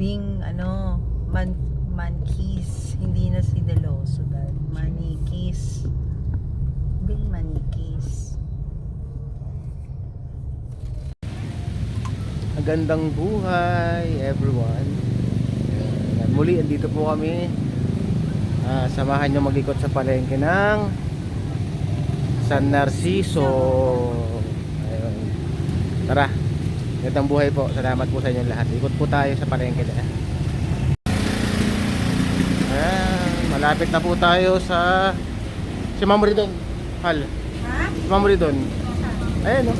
Bing, ano, man, Mankis. Hindi na si Deloso dahil Manikis. Bing Manikis. Magandang buhay, everyone. Ayan. Muli, andito po kami. Ah, samahan nyo mag-ikot sa palengke ng San Narciso. Ayun. Tara. Magandang buhay po. Salamat po sa inyo lahat. Ikot po tayo sa palengke na. Ayan. Malapit na po tayo sa si Ma'am Ridon. Hal. Ha? Si Ma'am Ridon. Ayan oh.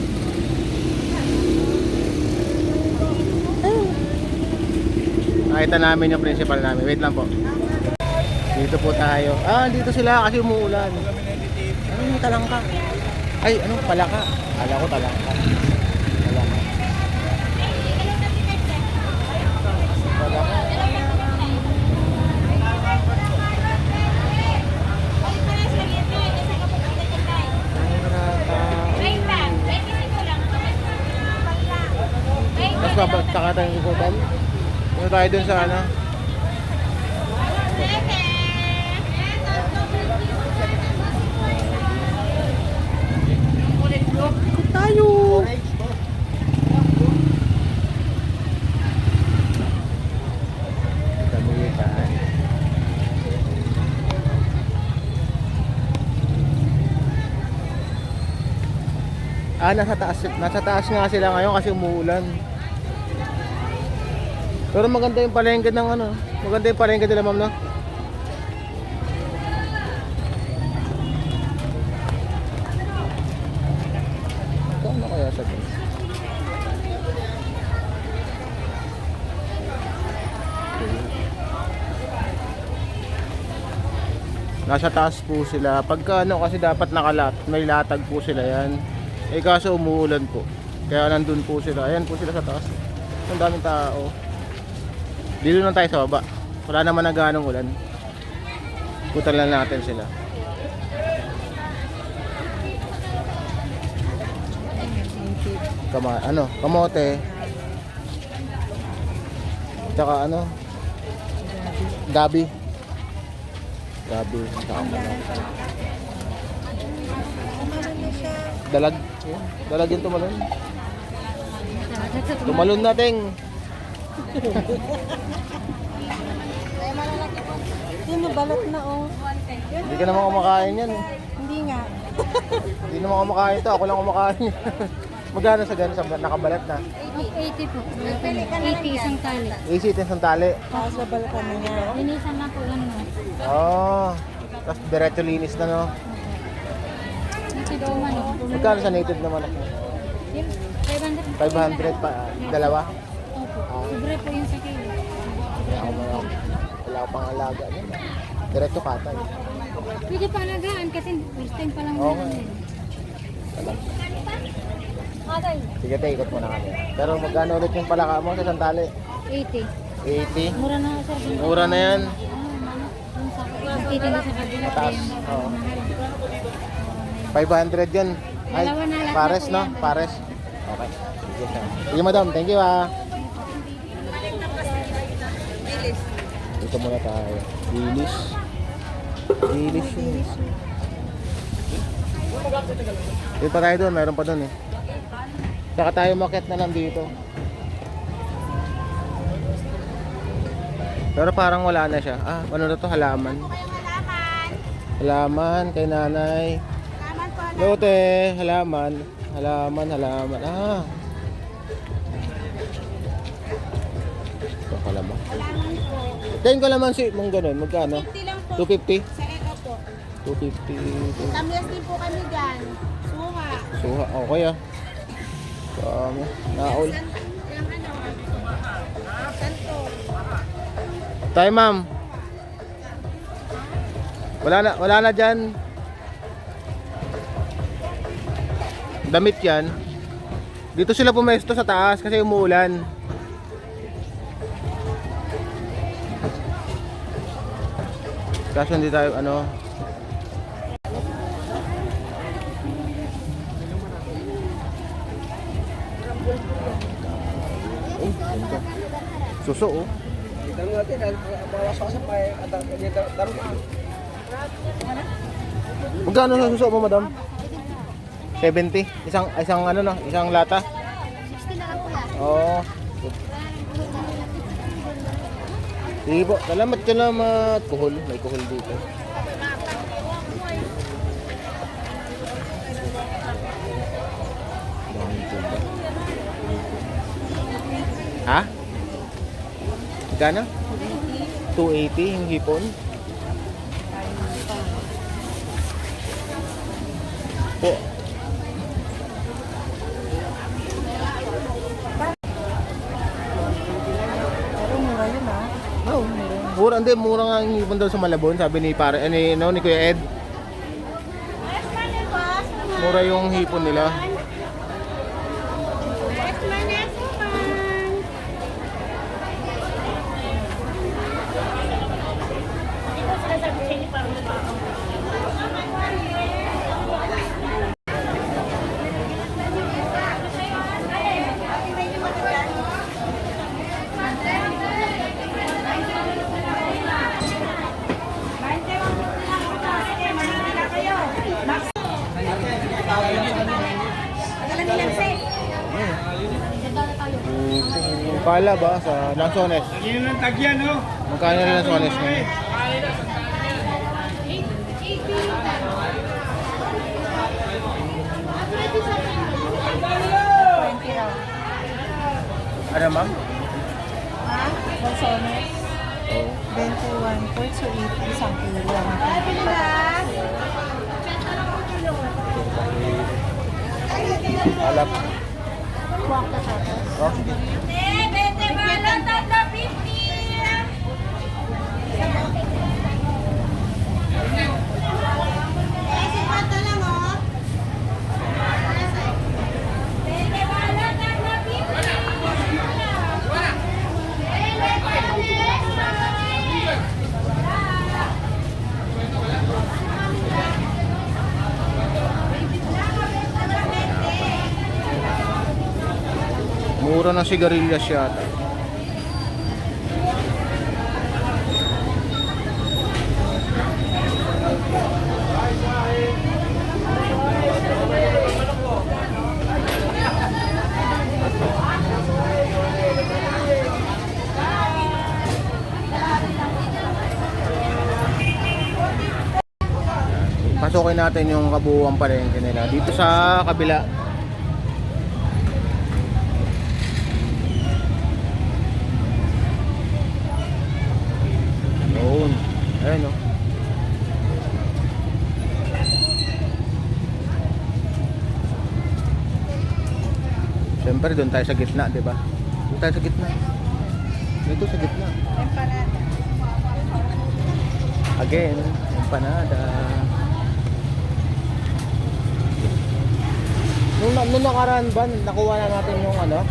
Nakita namin yung principal namin. Wait lang po. Dito po tayo. Ah, dito sila kasi umuulan. Ano yung talangka? Ay, ano? Palaka. Kala ko talangka. Palaka. Palaka. Mas babagtaka tayo ng ikutan. Ano tayo dun sa ano? Tayo! Ah, nasa taas, nasa taas nga sila ngayon kasi umuulan. Pero maganda yung palengke ng ano. Maganda yung palengke nila, ma'am, no? Sa guys? Nasa taas po sila. Pagka ano kasi dapat nakalat, may latag po sila yan. Eh kaso umuulan po. Kaya nandun po sila. Ayan po sila sa taas. Ang daming tao. Dito lang tayo sa baba. Wala naman na ganong ulan. Putan lang natin sila. Kama, ano, kamote. Tsaka ano? Gabi. Gabi. Tsaka kamote. Dalag. Yun. Dalag yung tumalon. Tumalon natin. Sino balot na oh? Hindi ka naman kumakain yan. eh. Hindi nga. Hindi naman kumakain to. Ako lang kumakain. Magkano sa ganun sa nakabalat na? 80 po. 80 isang tali. Easy din sandali. Tapos babalot na niya. Linisan na po ano. Oh. Tapos diretso linis na no. Ito po man. Magkano sa native naman ako? 500. 500 pa. Dalawa? Libre po yung sa kilo. Wala ako mga, wala pang alaga. Yan. Diretso katay. Pwede pa alagaan kasi first time pa lang Oo naman. nga. eh. Wala. Okay. Sige tayo, ikot muna kami. Pero magkano ulit yung palaka mo sa sandali? 80. 80? Mura na sir. Mura na yan. Ah. Mataas. Oo. mahal. 500 yun. Ay, pares no? yan. Pares. Okay. Sige madam, thank you ah. Dito muna tayo. Dilis. Dilis yun. Dito pa tayo doon, mayroon pa doon eh. Saka tayo market na lang dito. Pero parang wala na siya. Ah, ano na to? Halaman. Halaman kay nanay. Lote, halaman. Halaman, halaman. Ah. Kain kalaman si mong ganun. Magkano? 50 lang po. 250? Sa eko po. 250. Tamyas din po kami dyan. Suha. Suha. Okay ah. Dami. Naol. San, yung ano, santo. Tayo ma'am. Wala na, wala na dyan. Damit yan. Dito sila pumesto sa taas kasi umuulan. Kaso hindi tayo ano. Oh. Suso oh. Magkano sa suso mo, madam? 70? Isang isang ano no, isang lata? 60 na lang pala. Oo. Sige po, salamat salamat. Kuhol, may kuhol dito. Ha? Gana? 280 yung hipon? Hindi, mura nga yung hipon daw sa Malabon. Sabi ni pare, eh, ni, no, ni Kuya Ed. Mura yung hipon nila. Yung pala ba sa Lanzones? Yun ang tagyan, no? Magkano rin Lanzones ngayon? Ano ma'am? Ha? Balsones? Oo. 21 per so 80 isang kilo lang. Alap. Oh, sige. Mura ng sigarilyas yata. Pasukin natin yung kabuuan palengke nila dito sa kabila. Yun. Ayun o. Siyempre doon tayo sa gitna, di ba? Doon tayo sa gitna. Dito sa gitna. Again, empanada. Nung, nung nakaraan ba, nakuha na natin yung ano,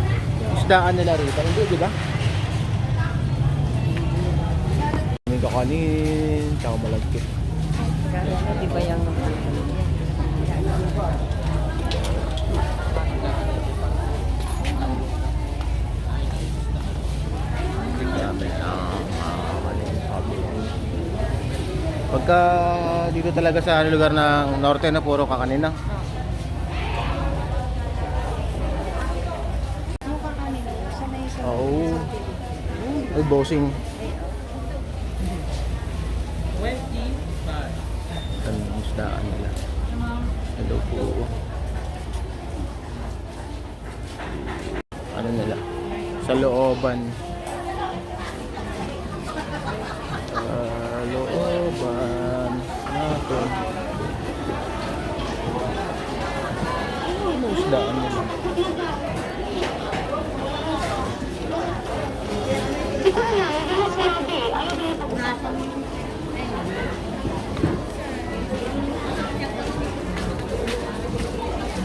isdaan nila rito. Hindi, di ba? May kakanin, tsaka malagkit. Kaya di ba yung Grabe ang kakanin sabi. Pagka dito talaga sa ano, lugar ng norte na puro kakanin na. Oo. Ay, bossing. 25. Ang nila. Hello po. Ano nila? Sa looban.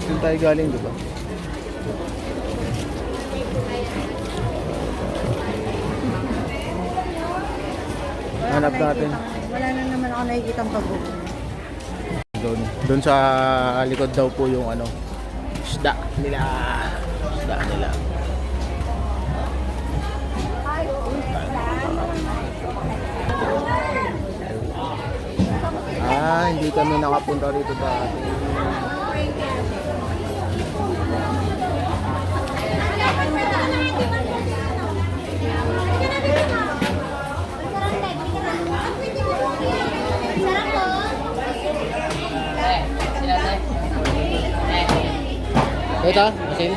Doon tayo galing, di ba? Hanap natin. Wala na naman ako nakikita ang pag Doon, doon sa likod daw po yung ano, isda nila. Isda nila. Ah, hindi kami nakapunta rito dati. Ito, asin.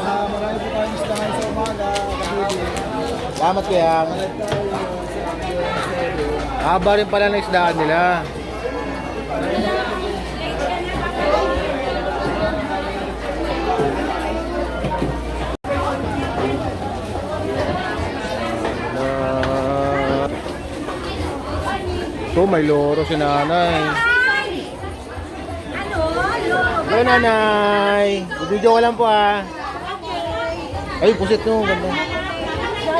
Ah, marami po tayong istahan sa umaga, kabili. Salamat kuya. Haba rin pala ng isdaan nila. Ah. Ito, may loro si nanay. Hello, nanay. Video ko lang po ah. Ay, pusit no. Ganda.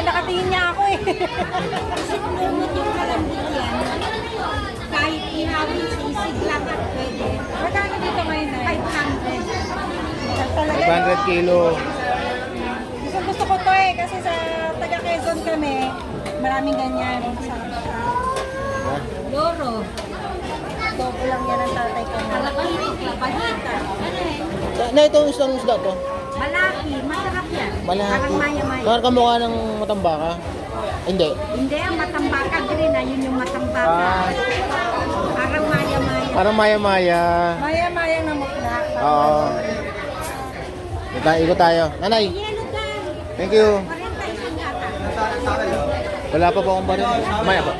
Nakatingin niya ako eh. Kahit inawin sa isig lang at pwede. Magkano dito ngayon na? 500. Talaga 500 kilo. Gusto gusto ko to eh. Kasi sa taga Quezon kami, maraming ganyan. Sa, Loro. Dobo lang yan ang tatay ko. Kalapahita, pahita. Ano eh? Na, ito isang isda to. Malaki, masarap yan. Malaki. Parang maya-maya. Parang kamukha ng matambaka. Hindi. Hindi, ang matambaka green na, yun yung matambaka. Ah. Parang maya-maya. Maya-maya na mukla. Oo. Ito, ikot tayo. Nanay, thank you. 40 isang yata. Wala pa po akong baril. Maya po.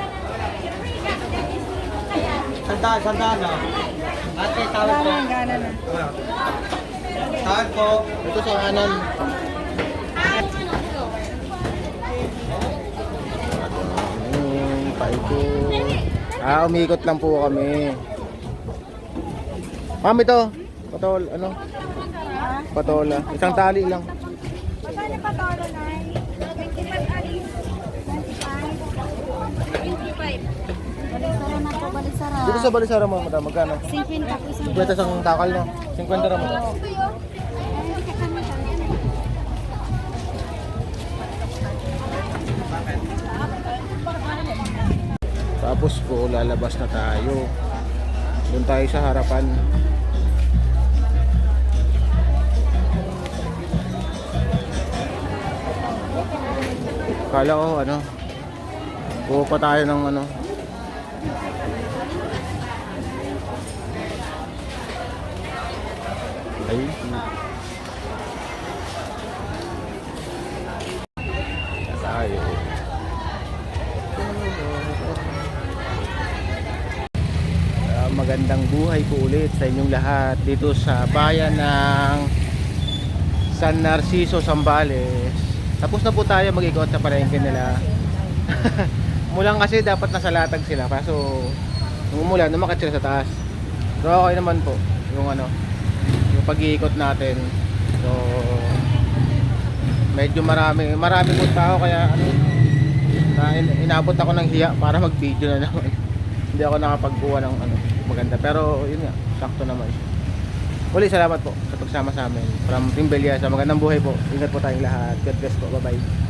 Sandaan, sandaan na. Ate, Wala tawag po. na, gana na. Tawag po. Ito sa kanan. Hmm, paikot. Ah, umikot lang po kami. Ma'am, ito. Patol, ano? Patola. Isang tali lang. Magkano pa tolo na? 25 alis. 25. 25. Balisara na po, balisara. Dito sa Balisara mo, madam, magkano? 50 po isang 50 sa takal, no? 50 raman. Tapos po, lalabas na tayo. Doon tayo sa harapan. Kala ko, ano, kuha pa tayo ng ano, ay, tayo. Ah, magandang buhay po ulit sa inyong lahat dito sa bayan ng San Narciso, Zambales. Tapos na po tayo mag-ikot sa palengke nila. Mulang kasi dapat nasa latag sila kaso nung umulan, umakit sila sa taas. Pero okay naman po yung ano, yung pag-iikot natin. So medyo marami, marami po tao kaya ano, na in- inabot ako ng hiya para mag-video na naman. Hindi ako nakapagkuha ng ano, maganda. Pero yun nga, sakto naman siya. Uli, salamat po sa pagsama sa amin. From Team sa magandang buhay po. Ingat po tayong lahat. God bless po. Bye-bye.